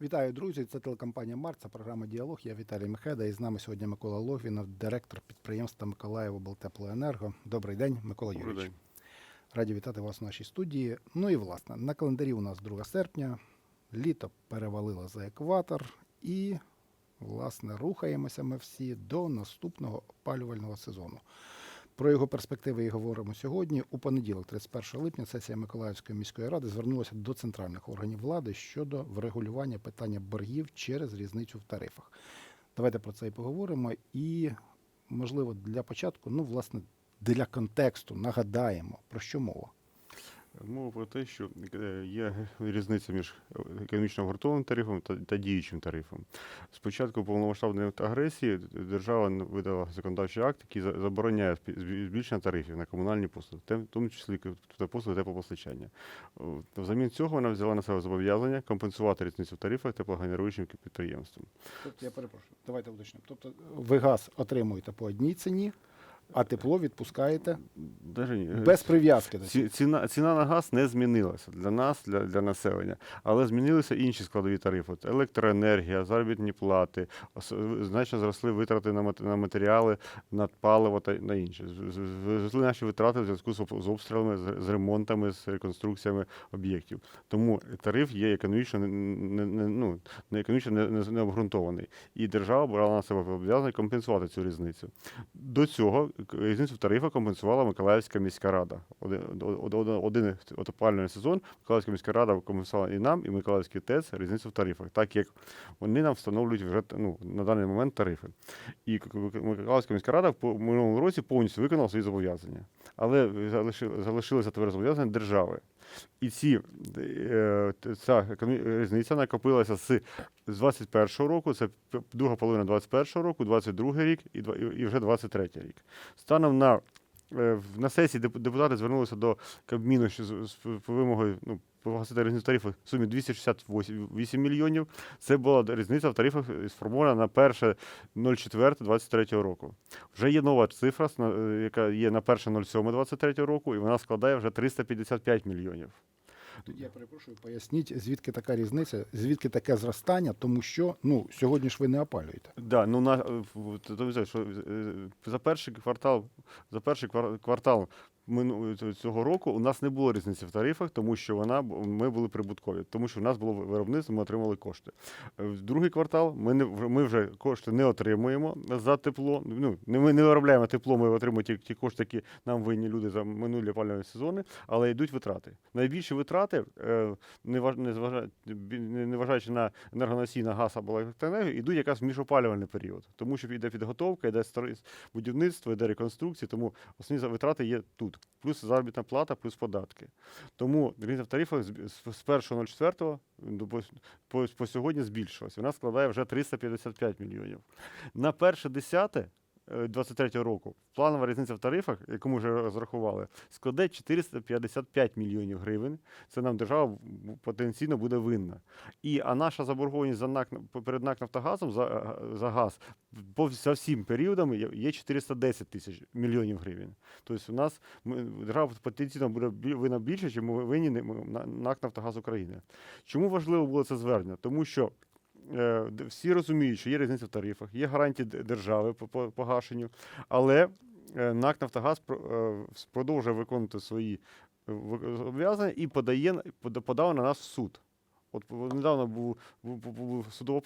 Вітаю, друзі! Це телекомпанія Март, це програма Діалог. Я Віталій Мехеда. І з нами сьогодні Микола Логвінов, директор підприємства Миколаїв облтеплоенерго. Добрий день, Микола Добрий Юрійович. день. Раді вітати вас у нашій студії. Ну і власне, на календарі у нас 2 серпня, літо перевалило за екватор, і власне рухаємося ми всі до наступного опалювального сезону. Про його перспективи і говоримо сьогодні. У понеділок, 31 липня, сесія Миколаївської міської ради звернулася до центральних органів влади щодо врегулювання питання боргів через різницю в тарифах. Давайте про це і поговоримо. І, можливо, для початку, ну, власне, для контексту нагадаємо, про що мова. Мова про те, що е, є різниця між економічно обґрунтованим тарифом та, та діючим тарифом. Спочатку повномасштабної агресії держава видала законодавчий акт, який забороняє збільшення тарифів на комунальні послуги, в тому числі та послуги теплопостачання. Взамін цього вона взяла на себе зобов'язання компенсувати різницю в тарифах теплогенеруючим підприємствам. Тобто, я перепрошую, давайте уточнимо. Тобто, ви газ отримуєте по одній ціні, а тепло відпускаєте Даже ні, без прив'язки до цього. Ці- Ціна, ціна на газ не змінилася для нас, для, для населення, але змінилися інші складові тарифи. От електроенергія, заробітні плати, ос- значно зросли витрати на, мат- на матеріали, на паливо та на інше. З- з- Зросли наші витрати в зв'язку з, об- з обстрілами, з, з ремонтами, з реконструкціями об'єктів. Тому тариф є економічно не, не, не, ну, не економічно не, не, не обґрунтований. І держава брала на себе зобов'язання компенсувати цю різницю. До цього різницю в тарифах компенсувала Миколаївська міська рада. Один, од- од- один отопальний сезон Миколаївська міська рада компенсувала і нам, і Миколаївський ТЕЦ різницю в тарифах, так як вони нам встановлюють вже ну, на даний момент тарифи. І Миколаївська міська рада в минулому році повністю виконала свої зобов'язання. Але залиши- залишилися тепер зобов'язання держави. І ці, е, ця різниця накопилася з, з 21 року, це друга половина 21 року, 22 рік і, і вже 23 рік. Станом на, на сесії депутати звернулися до Кабміну що з, з вимогою ну, погасити різницю тарифів в сумі 268 мільйонів. Це була різниця в тарифах е, сформована на 1.04.23 року. Вже є нова цифра, е, яка є на 1.07.23 року, і вона складає вже 355 мільйонів. Тоді я перепрошую, поясніть, звідки така різниця, звідки таке зростання, тому що ну, сьогодні ж ви не опалюєте. Да, ну на то що е, за перший квартал, за перший квар- квартал цього року у нас не було різниці в тарифах, тому що вона ми були прибуткові, тому що в нас було виробництво, ми отримали кошти. Е, В другий квартал ми не ми вже кошти не отримуємо за тепло. Ну не ми не виробляємо тепло, ми отримуємо ті, ті кошти, які нам винні люди за минулі опалювальні сезони, але йдуть витрати. Найбільші витрати, е, не вважаючи на енергоносій, на газ або електроенергію, йдуть якраз в міжопалювальний період, тому що йде підготовка, йде будівництво, йде реконструкція, тому основні витрати є тут. Плюс заробітна плата, плюс податки. Тому різниця в тарифах з з- з 1.04 до по, по, по сьогодні збільшилась. Вона складає вже 355 мільйонів. На перше десяте. 23 року планова різниця в тарифах, яку ми вже розрахували, складе 455 мільйонів гривень. Це нам держава потенційно буде винна. І а наша заборгованість за НАК перед НАК Нафтогазом за, за газ по за всім періодами є- є 410 тисяч мільйонів гривень. Тобто у нас держава потенційно буде винна більше, ніж ми винні на- НАК Нафтогаз України. Чому важливо було це звернення? Тому що всі розуміють, що є різниця в тарифах, є гарантії держави по по погашенню, але е, НАК Нафтогаз е, продовжує виконувати свої е, зобов'язання і подає подав на нас в суд. От недавно був, був, судовий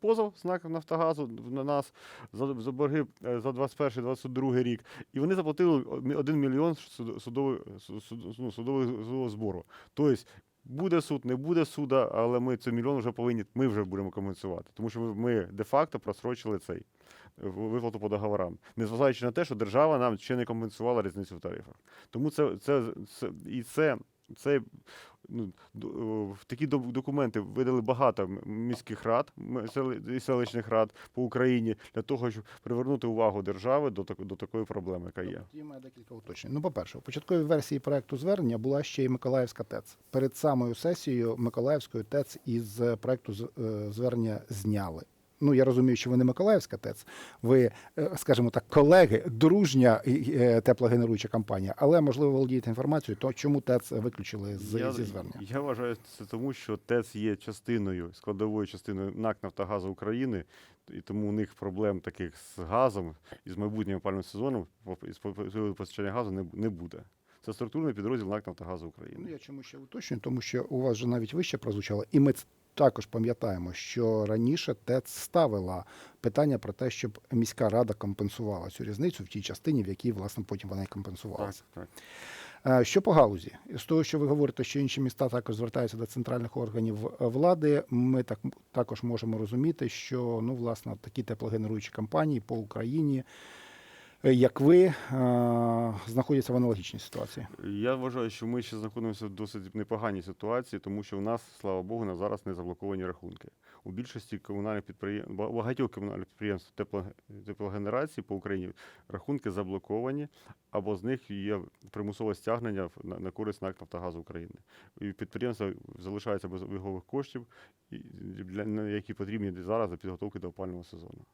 позов з НАК Нафтогазу на нас за, за борги е, за 21-22 рік, і вони заплатили 1 мільйон суд- судовий, суд, суд, ну, судового судового збору. Тобто Буде суд, не буде суда, але ми цей мільйон вже повинні, ми вже будемо компенсувати. Тому що ми, ми де-факто просрочили цей е, виплату по договорам, незважаючи на те, що держава нам ще не компенсувала різницю в тарифах. Тому це, це, це і це, це ну, в такі док- документи видали багато міських рад і селищних рад по Україні для того, щоб привернути увагу держави до, так, до такої проблеми, яка є. Тоді має декілька уточнень. Ну, по-перше, у початковій версії проекту звернення була ще й Миколаївська ТЕЦ. Перед самою сесією Миколаївської ТЕЦ із проекту е, звернення зняли. Ну, я розумію, що ви не Миколаївська ТЕЦ, ви, е, скажімо так, колеги, дружня е, теплогенеруюча компанія, але можливо володієте інформацією, то чому ТЕЦ виключили з, я, зі звернення? я вважаю це тому, що ТЕЦ є частиною, складовою частиною НАК Нафтогазу України, і тому у них проблем таких з газом і з майбутнім опалювальним сезоном з по- по- постачання газу не, не буде. Це структурний підрозділ НАК Нафтогазу України. Ну, я чому ще уточнюю, тому що у вас же навіть вище прозвучало, і ми також пам'ятаємо, що раніше ТЕЦ ставила питання про те, щоб міська рада компенсувала цю різницю в тій частині, в якій власне потім вона і компенсувалася. так. Е, Що по галузі? З того, що ви говорите, що інші міста також звертаються до центральних органів е, влади, ми так також можемо розуміти, що ну, власне, такі теплогенеруючі компанії по Україні, як ви, е, знаходяться в аналогічній ситуації. Я вважаю, що ми ще знаходимося в досить непоганій ситуації, тому що у нас, слава Богу, на зараз не заблоковані рахунки. У більшості комунальних підприємств, багатьох комунальних підприємств тепло- теплогенерації по Україні рахунки заблоковані, або з них є примусове стягнення в- на, користь НАК Нафтогазу України. І підприємства залишаються без обігових коштів, для, які потрібні зараз для підготовки до опального сезону.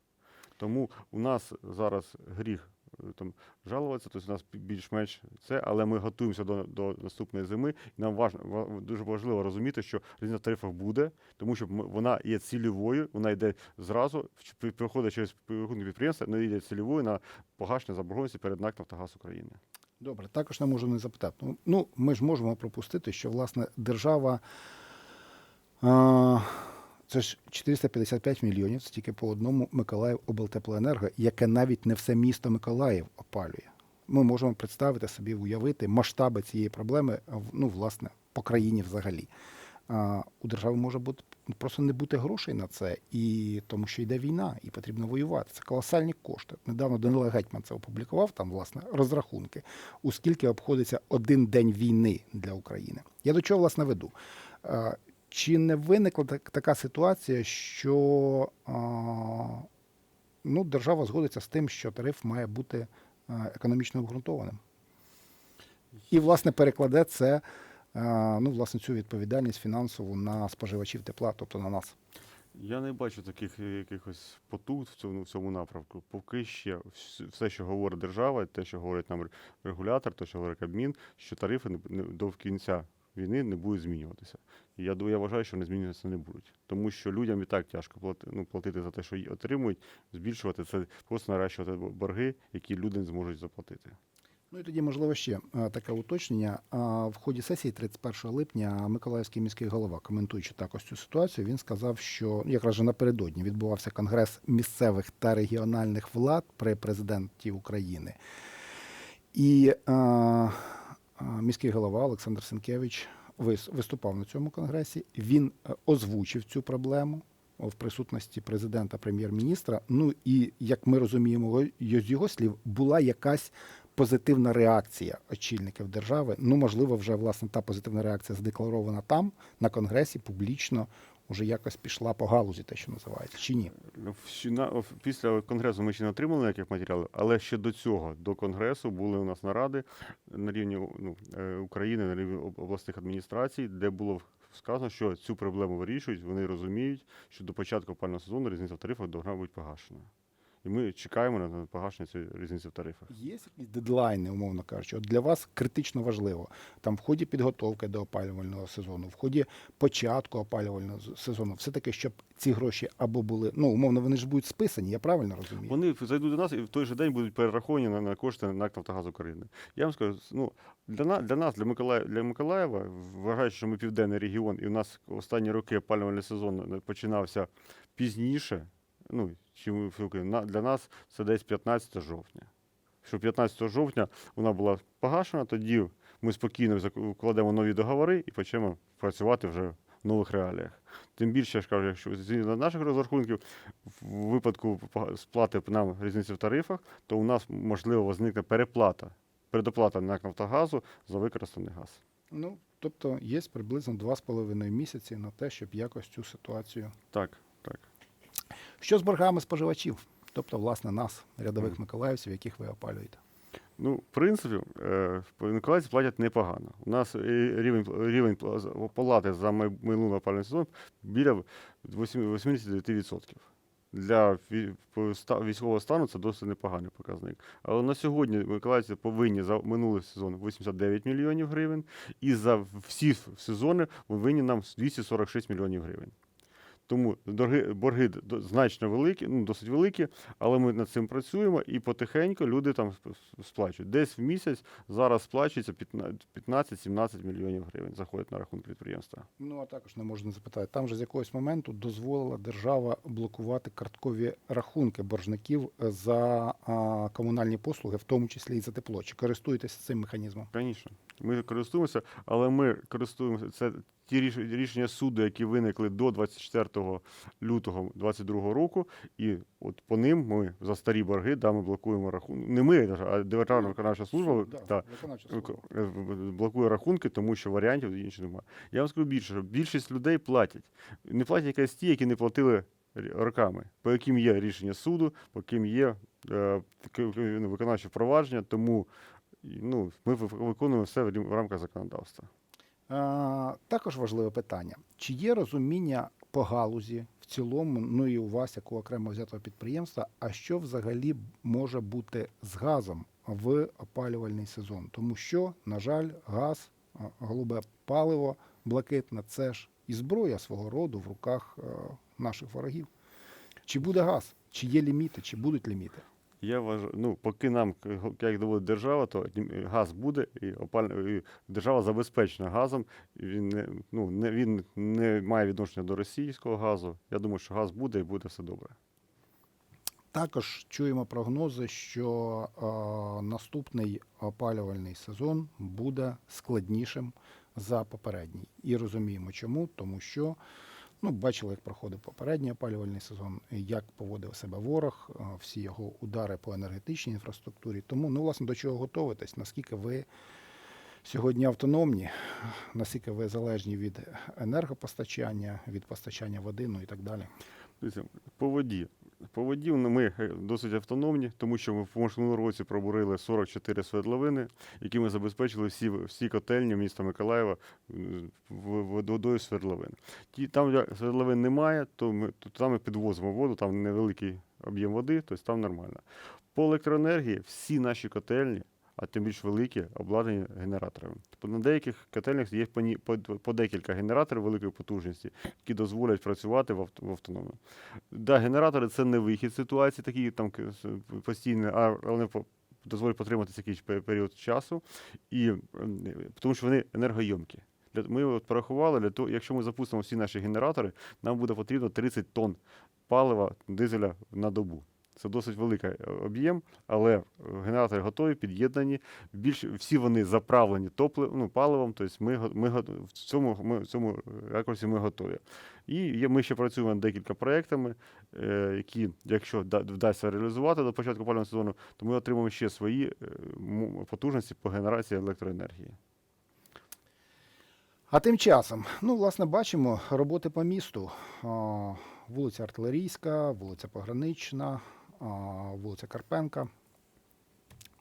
Тому у нас зараз гріх там жалуватися, тобто у нас більш-менш це, але ми готуємося до, до наступної зими. І нам важно, дуже важливо розуміти, що різниця в тарифах буде, тому що вона є цільовою, вона йде зразу, приходить через підприємства, вона йде цільовою на погашення заборгованості перед НАК «Нафтогаз України. Добре, також не можу не запитати. Ну, Ну, ми ж можемо пропустити, що власне держава. А, це ж 455 мільйонів, тільки по одному Миколаїв облтеплоенерго, яке навіть не все місто Миколаїв опалює. Ми можемо представити собі, уявити масштаби цієї проблеми, ну, власне, по країні взагалі. А, у держави може бути просто не бути грошей на це, і тому що йде війна, і потрібно воювати. Це колосальні кошти. Недавно Данила Гетьман це опублікував там, власне, розрахунки, у скільки обходиться один день війни для України. Я до чого власне веду? Чи не виникла так, така ситуація, що а, ну, держава згодиться з тим, що тариф має бути економічно обґрунтованим? І, власне, перекладе це а, ну, власне, цю відповідальність фінансову на споживачів тепла, тобто на нас. Я не бачу таких е, якихось потуг в цьому, в цьому напрямку. Поки ще все, що говорить держава, те, що говорить нам регулятор, те, що говорить Кабмін, що тарифи не- до кінця війни не будуть змінюватися. І я, я вважаю, що вони змінюватися не будуть. Тому що людям і так тяжко плати, ну, платити за те, що отримують, збільшувати це, просто наращувати борги, які люди не зможуть заплатити. Ну і тоді, можливо, ще е, таке уточнення. В ході сесії 31 липня Миколаївський міський голова, коментуючи також цю ситуацію, він сказав, що ну, якраз же напередодні відбувався конгрес місцевих та регіональних влад при президенті України. І а, а, міський голова Олександр Сенкевич вис- виступав на цьому конгресі. Він е, озвучив цю проблему в присутності президента, прем'єр-міністра. Ну і як ми розуміємо, з його слів була якась позитивна реакція очільників держави. Ну, можливо, вже власне та позитивна реакція задекларована там, на конгресі, публічно, уже якось пішла по галузі, те, що називається, чи ні? Після конгресу ми ще не отримали ніяких матеріалів, але ще до цього, до конгресу, були у нас наради на рівні ну, е, України, на рівні обласних адміністрацій, де було сказано, що цю проблему вирішують, вони розуміють, що до початку опального сезону різниця в тарифах повинна бути погашена. І ми чекаємо на- на погашення цієї різниці в тарифах. Є якісь дедлайни, умовно кажучи, от для вас критично важливо там в ході підготовки до опалювального сезону, в ході початку опалювального сезону, все таки, щоб ці гроші або були, ну умовно, вони ж будуть списані, я правильно розумію? Вони зайдуть до нас і в той же день будуть перераховані на, на кошти НАК «Нафтогаз України. Я вам скажу, ну, для, на, для нас, для, Миколаїв, для Миколаєва, вважаючи, що ми південний регіон, і у нас останні роки опалювальний сезон починався пізніше, ну, для нас це десь 15 жовтня. Що 15 жовтня вона була погашена, тоді ми спокійно укладемо нові договори і почнемо працювати вже в нових реаліях. Тим більше, я ж кажу, якщо згідно наших розрахунків, в випадку сплати нам різниці в тарифах, то у нас можливо возникне переплата, передоплата на Нафтогазу за використаний газ. Ну, тобто є приблизно два з половиною місяці на те, щоб якось цю ситуацію. Так. Що з боргами споживачів? Тобто, власне, нас, рядових миколаївців, яких ви опалюєте. Ну, в принципі, е, миколаївці платять непогано. У нас е, рівень, рівень пла- оплати за минулий опалювальний сезон біля 89%. для військового стану це досить непоганий показник. Але на сьогодні миколаївці повинні за минулий сезон 89 мільйонів гривень, і за всі сезони винні нам 246 мільйонів гривень. Тому борги, значно великі, ну досить великі, але ми над цим працюємо і потихеньку люди там сп- сп- сплачують. Десь в місяць зараз сплачується 15-17 мільйонів гривень, заходять на рахунок підприємства. Ну а також не можна запитати. Там же з якогось моменту дозволила держава блокувати карткові рахунки боржників за комунальні послуги, в тому числі і за тепло. Чи користуєтеся цим механізмом? Звісно, ми користуємося, але ми користуємося. Це ті рішення суду, які виникли до 24 лютого 2022 року, і от по ним ми за старі борги да, ми блокуємо рахунки. Не ми, а Державна виконавча служба да, та, виконавча служба. Е, блокує рахунки, тому що варіантів інших немає. Я вам скажу більше, що більшість людей платять. Не платять якась ті, які не платили роками, по яким є рішення суду, по яким є е, ну, виконавче впровадження, тому ну, ми ви- виконуємо все в рамках законодавства. А, також важливе питання: чи є розуміння по галузі в цілому, ну і у вас, як у окремо взятого підприємства, а що взагалі може бути з газом в опалювальний сезон? Тому що, на жаль, газ, голубе паливо, блакитне це ж і зброя свого роду в руках е, наших ворогів. Чи буде газ? Чи є ліміти, чи будуть ліміти? Я вважаю, ну, поки нам, як доводить держава, то газ буде, і, опаль... і держава забезпечена газом. і Він не, ну, не, він не має відношення до російського газу. Я думаю, що газ буде і буде все добре. Також чуємо прогнози, що е, наступний опалювальний сезон буде складнішим за попередній. І розуміємо, чому, тому що ну, бачили, як проходив попередній опалювальний сезон, як поводив себе ворог, е, всі його удари по енергетичній інфраструктурі. Тому, ну, власне, до чого готуватись, Наскільки ви сьогодні автономні, наскільки ви залежні від енергопостачання, від постачання води, ну і так далі. По воді. По воді ну, ми е, досить автономні, тому що ми в минулому році пробурили 44 свердловини, які ми забезпечили всі, всі котельні міста Миколаєва водою свердловин. Ті, там, де свердловин немає, то ми, то там ми підвозимо воду, там невеликий об'єм води, тобто там нормально. По електроенергії всі наші котельні, а тим більш великі, обладнані генераторами. Тобто на деяких котельнях є по, декілька генераторів великої потужності, які дозволять працювати в автономно. Да, генератори це не вихід ситуації, такі там постійні, а вони дозволять потриматися якийсь період часу, і, тому що вони енергойомкі. Ми от порахували, для того, якщо ми запустимо всі наші генератори, нам буде потрібно 30 тонн палива дизеля на добу. Це досить великий е, об'єм, але генератори готові, під'єднані. Більш всі вони заправлені топлив, ну, паливом. Тобто ми, ми в цьому ми в цьому ракурсі ми готові. І є, ми ще працюємо над декілька проектами, е, які, якщо да- вдасться реалізувати до початку опалювального сезону, то ми отримаємо ще свої е, потужності по генерації електроенергії. А тим часом, ну, власне, бачимо роботи по місту. Вулиця Артилерійська, вулиця Погранична, вулиця Карпенка.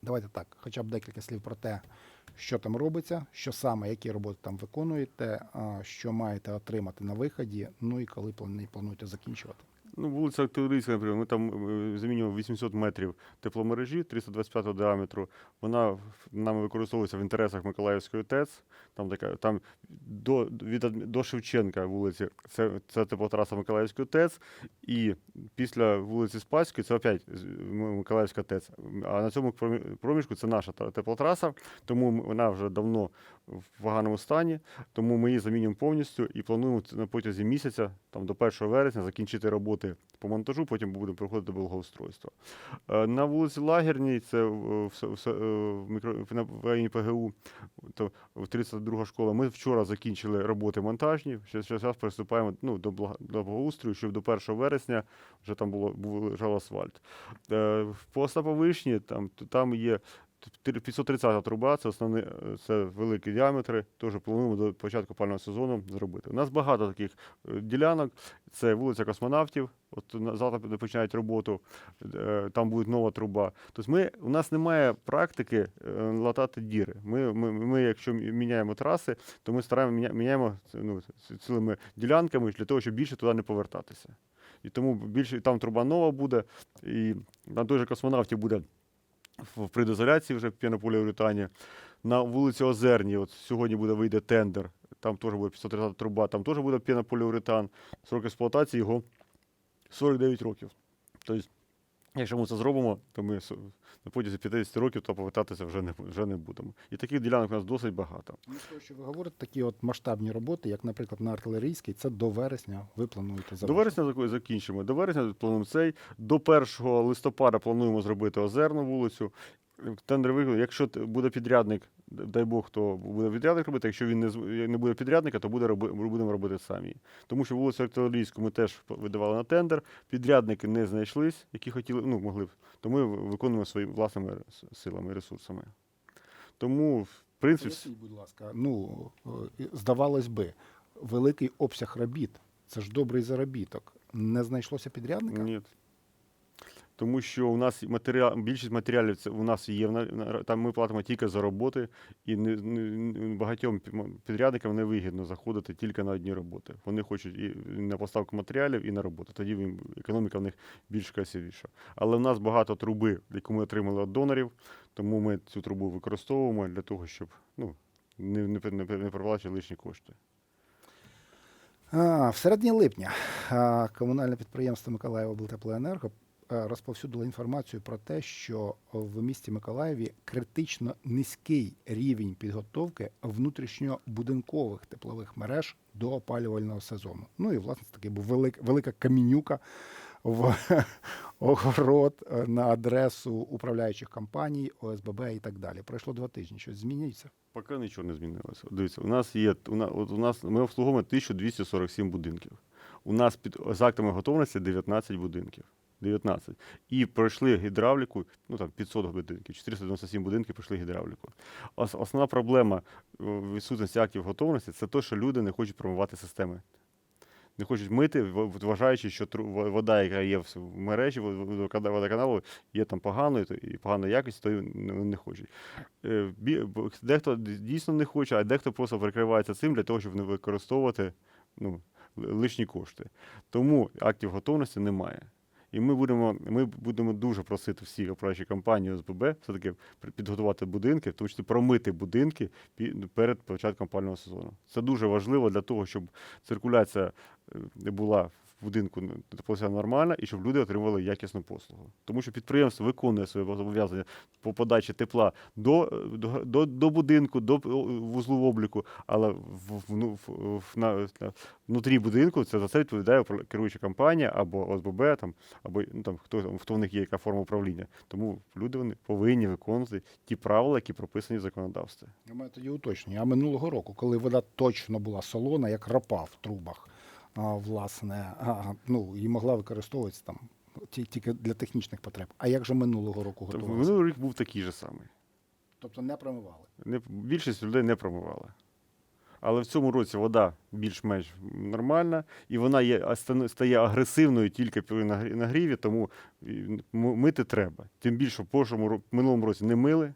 Давайте так, хоча б декілька слів про те, що там робиться, що саме, які роботи там виконуєте, що маєте отримати на виході, ну і коли плані- плануєте закінчувати. Ну, вулиця Артилерійська, наприклад, ми там е, замінюємо 800 метрів тепломережі 325 діаметру. Вона нами використовується в інтересах Миколаївської ТЕЦ. Там така там до, від, до Шевченка вулиці це, це теплотраса Миколаївської ТЕЦ. І після вулиці Спаської це опять Миколаївська ТЕЦ. А на цьому промі- проміжку це наша теплотраса, тому вона вже давно в поганому стані. Тому ми її замінюємо повністю і плануємо на протязі місяця, там до 1 вересня, закінчити роботи по монтажу, потім будемо проходити благоустройство. Е, На вулиці Лагерній, це в, в, в, в районі ПГУ, то 32 школа. Ми вчора закінчили роботи монтажні. Ще зараз приступаємо ну, до, до благоустрою, щоб до 1 вересня вже там було був лежав асфальт. Е, По Остаповишні там, там є. 530 труба, це основні, е, це великі діаметри. Теж плануємо до початку пального сезону зробити. У нас багато таких е, ділянок. Це вулиця космонавтів. От завтра починають роботу. е, Там буде нова труба. Тобто ми, у нас немає практики латати діри. Ми, ми, ми якщо міняємо траси, то ми стараємо міняємо ну, цілими ділянками для того, щоб більше туди не повертатися. І тому більше там труба нова буде, і на той же космонавті буде в предізоляції вже пінополіуретані. На вулиці Озерній, от сьогодні буде вийде тендер, там теж буде 530 труба, там теж буде пінополіуретан. Срок експлуатації його 49 років. Тобто, якщо ми це зробимо, то ми на потязі 50 років то повертатися вже не, вже не будемо. І таких ділянок у нас досить багато. Ну, що ви говорите, такі от масштабні роботи, як, наприклад, на артилерійській, це до вересня ви плануєте завершити. До вересня закінчимо. До вересня плануємо цей. До 1 листопада плануємо зробити озерну вулицю. Тендер виграли. Якщо буде підрядник, дай Бог, то буде підрядник робити. Якщо він не, не буде підрядника, то буде роби, будемо робити самі. Тому що вулицю артилерійську ми теж видавали на тендер. Підрядники не знайшлись, які хотіли, ну могли б. То ми виконуємо своїми власними силами, ресурсами. Тому, в принципі, Поясніть, будь ласка, ну, е, здавалось би, великий обсяг робіт, це ж добрий заробіток. Не знайшлося підрядника? Ні. Тому що у нас матеріал, більшість матеріалів це у нас є. Там ми платимо тільки за роботи, і не, не, багатьом підрядникам не вигідно заходити тільки на одні роботи. Вони хочуть і на поставку матеріалів, і на роботу. Тоді економіка в них більш красивіша. Але в нас багато труби, яку ми отримали від донорів, тому ми цю трубу використовуємо для того, щоб ну, не, не, не, не проплачувати лишні кошти. В середині липня комунальне підприємство Миколаївоблтеплоенерго а, розповсюдило інформацію про те, що в місті Миколаєві критично низький рівень підготовки внутрішньобудинкових теплових мереж до опалювального сезону. Ну і власне таки був велик, велика камінюка в огород е, на адресу управляючих компаній, ОСББ і так далі. Пройшло два тижні. Щось змінюється? Поки нічого не змінилося. Дивіться, у нас є у нас, от у нас ми обслуговуємо 1247 будинків. У нас під з актами готовності 19 будинків. 19. І пройшли гідравліку, ну там 500 будинків, 497 будинків пройшли гідравліку. Ос- основна проблема відсутності актів готовності це те, що люди не хочуть промивати системи. Не хочуть мити, вважаючи, що вода, яка є в мережі водоканалу, є там поганою і поганої якості, то не хочуть. Е, Дехто дійсно не хоче, а дехто просто прикривається цим для того, щоб не використовувати ну, лишні кошти. Тому актів готовності немає. І ми будемо, ми будемо дуже просити всі управляючі компанії ОСББ все-таки підготувати будинки, тому що промити будинки перед початком пального сезону. Це дуже важливо для того, щоб циркуляція е, була будинку ну, теплося нормальна і щоб люди отримували якісну послугу. Тому що підприємство виконує своє зобов'язання по подачі тепла до, до, до, будинку, до е, вузлу обліку, але в, в, ну, в, на, внутрі будинку це за це відповідає керуюча компанія або ОСББ, там, або ну, там, хто, там, хто в них є, яка форма управління. Тому люди вони повинні виконувати ті правила, які прописані в законодавстві. Я маю тоді уточнення. А минулого року, коли вода точно була солона, як ропа в трубах, власне, ну, і могла використовуватися там тільки для технічних потреб. А як же минулого року Тобто готувалися? Минулий рік був такий же самий. Тобто не промивали. Не, більшість людей не промивала. Але в цьому році вода більш-менш нормальна, і вона є, стає агресивною тільки при нагрі- нагріві, тому мити треба. Тим більше в прошлому ро- минулому році не мили.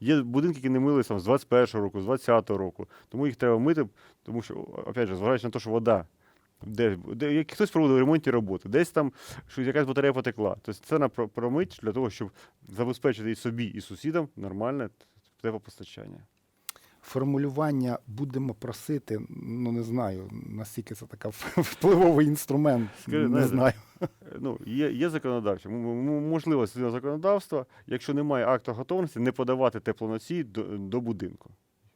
Є будинки, які не милися там, з 21-го року, з 20-го року. Тому їх треба мити, тому що, опять же, зважаючи на те, що вода. Де, де як хтось проводив ремонтні роботи, десь там що якась батарея потекла. Тобто це на промить для того, щоб забезпечити і собі, і сусідам нормальне теплопостачання. Формулювання будемо просити, ну не знаю, наскільки це така впливовий інструмент. Скажи, не знаю. Ну, є, є законодавче. Можливо, законодавства, якщо немає акту готовності, не подавати теплоносій до, до будинку.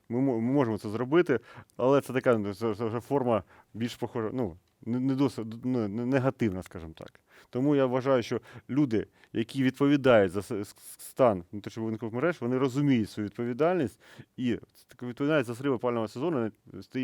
Ми, можемо це зробити, але це така ну, це, вже форма більш похожа, ну, не, досить ну, не- негативна, скажімо так. Тому я вважаю, що люди, які відповідають за стан внутрішньобудинкових мереж, вони розуміють свою відповідальність і відповідальність за зрив опалювального сезону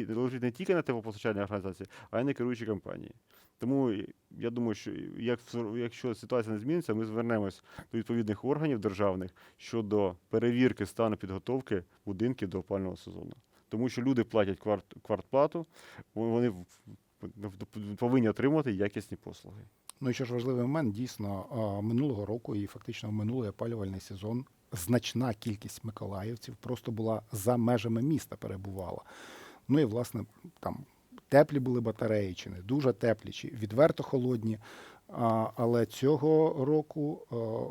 лежить не тільки на теплопостачальній організації, а й на керуючій компанії. Тому я думаю, що як, якщо ситуація не зміниться, ми звернемось до відповідних органів державних щодо перевірки стану підготовки будинків до опального сезону. Тому що люди платять кварт, квартплату, вони повинні отримувати якісні послуги. Ну і ще ж важливий момент, дійсно, минулого року і фактично в минулий опалювальний сезон значна кількість миколаївців просто була за межами міста перебувала. Ну і власне там теплі були батареї, чи не дуже теплі, чи відверто холодні. Але цього року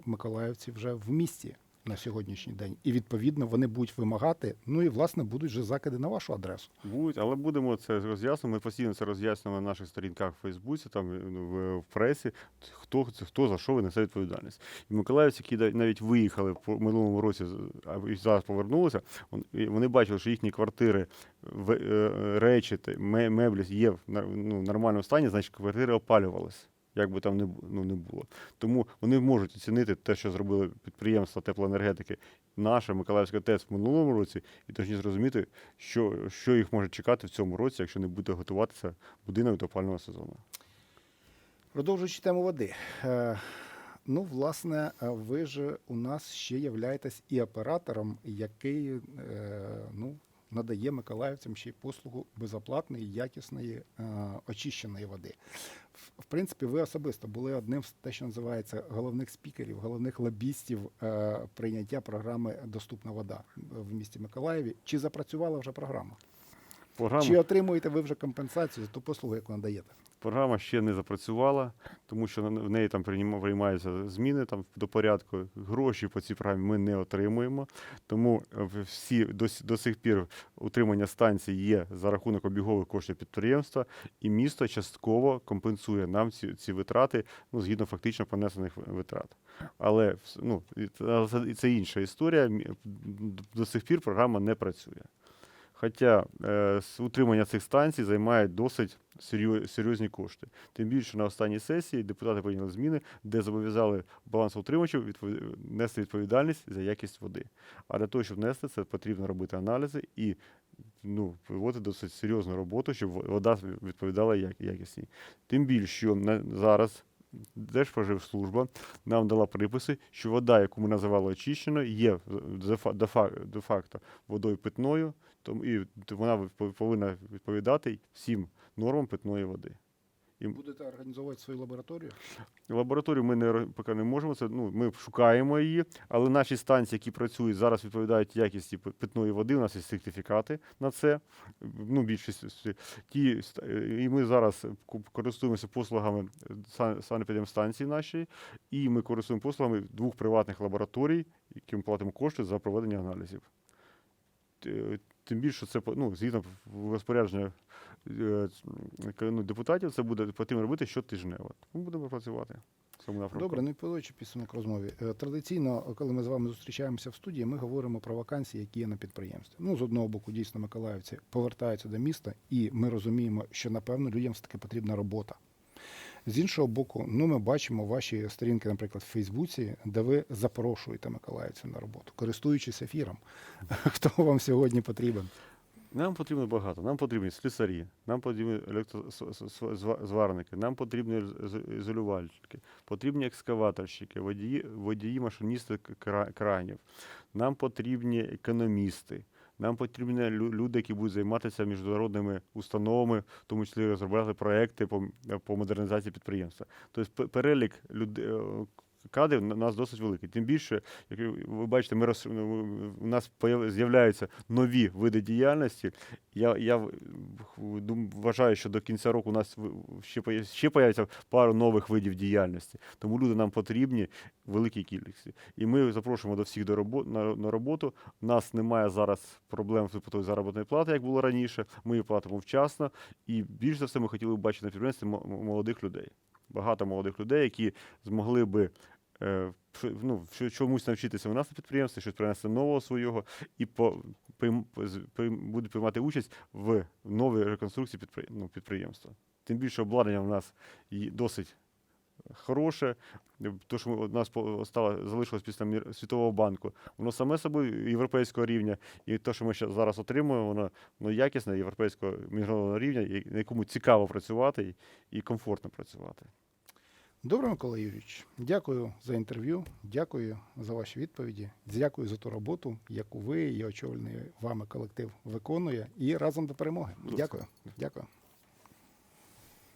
миколаївці вже в місті на сьогоднішній день. І відповідно вони будуть вимагати. Ну і власне будуть вже закиди на вашу адресу. Будуть, але будемо це роз'яснювати. Ми постійно це роз'яснюємо на наших сторінках в Фейсбуці, там ну, в, в пресі, хто це хто за що несе відповідальність. І миколаївці, які навіть виїхали в минулому році, і зараз повернулися, вон- вони бачили, що їхні квартири, в- е, речі, меблі є в ну, нормальному стані, значить квартири опалювалися. Як би там не, ну, не було. Тому вони можуть оцінити те, що зробили підприємства теплоенергетики, наша Миколаївська ТЕЦ в минулому році, і точніше зрозуміти, що, що їх може чекати в цьому році, якщо не буде готуватися будинок до опального сезону. Продовжуючи тему води. Е, ну, власне, е, ви ж у нас ще являєтесь і оператором, який е, ну, надає миколаївцям ще й послугу безоплатної, якісної, е, очищеної води. В, принципі, ви особисто були одним з те, що називається головних спікерів, головних лобістів е, прийняття програми Доступна вода в місті Миколаєві. Чи запрацювала вже програма? Програма, Чи отримуєте ви вже компенсацію за ту послугу, яку надаєте? Програма ще не запрацювала, тому що в неї там прийма- приймаються зміни там, до порядку. Гроші по цій програмі ми не отримуємо. Тому е, всі до, до сих пір утримання станцій є за рахунок обігових коштів підприємства, і місто частково компенсує нам ці, ці витрати ну, згідно фактично понесених витрат. Але ну, це інша історія. До сих пір програма не працює. Хоча е, утримання цих станцій займає досить серйозні кошти. Тим більше на останній сесії депутати прийняли зміни, де зобов'язали балансоутримувачів відпові- нести відповідальність за якість води. А для того, щоб нести це, потрібно робити аналізи і ну, проводити досить серйозну роботу, щоб вода відповідала як- якісній. Тим більше, що на, зараз Держпоживслужба нам дала приписи, що вода, яку ми називали очищеною, є де фа- де факто водою питною, тому і вона повинна відповідати всім нормам питної води. Будете організовувати свою лабораторію? Лабораторію ми не поки не можемо. Це ну ми шукаємо її, але наші станції, які працюють зараз, відповідають якісті питної води. У нас є сертифікати на це. Ну, більшість ті е, і ми зараз користуємося послугами сан- санепідемстанції нашої, і ми користуємося послугами двох приватних лабораторій, яким платимо кошти за проведення аналізів. Тим більше це ну, згідно розпорядження е, ну, депутатів, це буде потрібно робити щотижнево. Ми будемо працювати. Добре, і підводячи підсумок розмові. Е, Традиційно, коли ми з вами зустрічаємося в студії, ми говоримо про вакансії, які є на підприємстві. Ну, з одного боку, дійсно, миколаївці повертаються до міста, і ми розуміємо, що напевно людям все таки потрібна робота. З іншого боку, ну ми бачимо ваші сторінки, наприклад, в Фейсбуці, де ви запрошуєте миколаївців на роботу, користуючись ефіром. Хто вам сьогодні потрібен? Нам потрібно багато. Нам потрібні слісарі, нам потрібні електрозварники, нам потрібні ізолювальники, потрібні екскаваторщики, водії, водії машиністи кранів, нам потрібні економісти. Нам потрібні лю- люди, які будуть займатися міжнародними установами, в тому числі розробляти проекти по, по модернізації підприємства. Тобто пе- перелік людей. Кадрів на нас досить великий. Тим більше, як ви бачите, ми роз... ну, у нас з'являються нові види діяльності. Я, я вважаю, що до кінця року у нас ще, ще появиться пару нових видів діяльності. Тому люди нам потрібні великій кількості. І ми запрошуємо до всіх до робо... на, на роботу. У нас немає зараз проблем з виплатою заробітної плати, як було раніше. Ми її платимо вчасно. І більш за все, ми хотіли б бачити на підприємстві молодих людей. Багато молодих людей, які змогли би ну, чомусь навчитися у нас на підприємстві, щось принести нового свого, і по, прийм- прийм- будуть приймати участь в новій реконструкції ну, підприємства. Тим більше обладнання в нас досить хороше. То, що у нас стало, залишилось після Світового банку, воно саме собою європейського рівня. І те, що ми зараз отримуємо, воно, воно якісне європейського міжнародного рівня, на якому цікаво працювати і комфортно працювати. Добре, Микола Юрійович, дякую за інтерв'ю, дякую за ваші відповіді, дякую за ту роботу, яку ви і очолений вами колектив виконує. І разом до перемоги. Дякую. Дякую.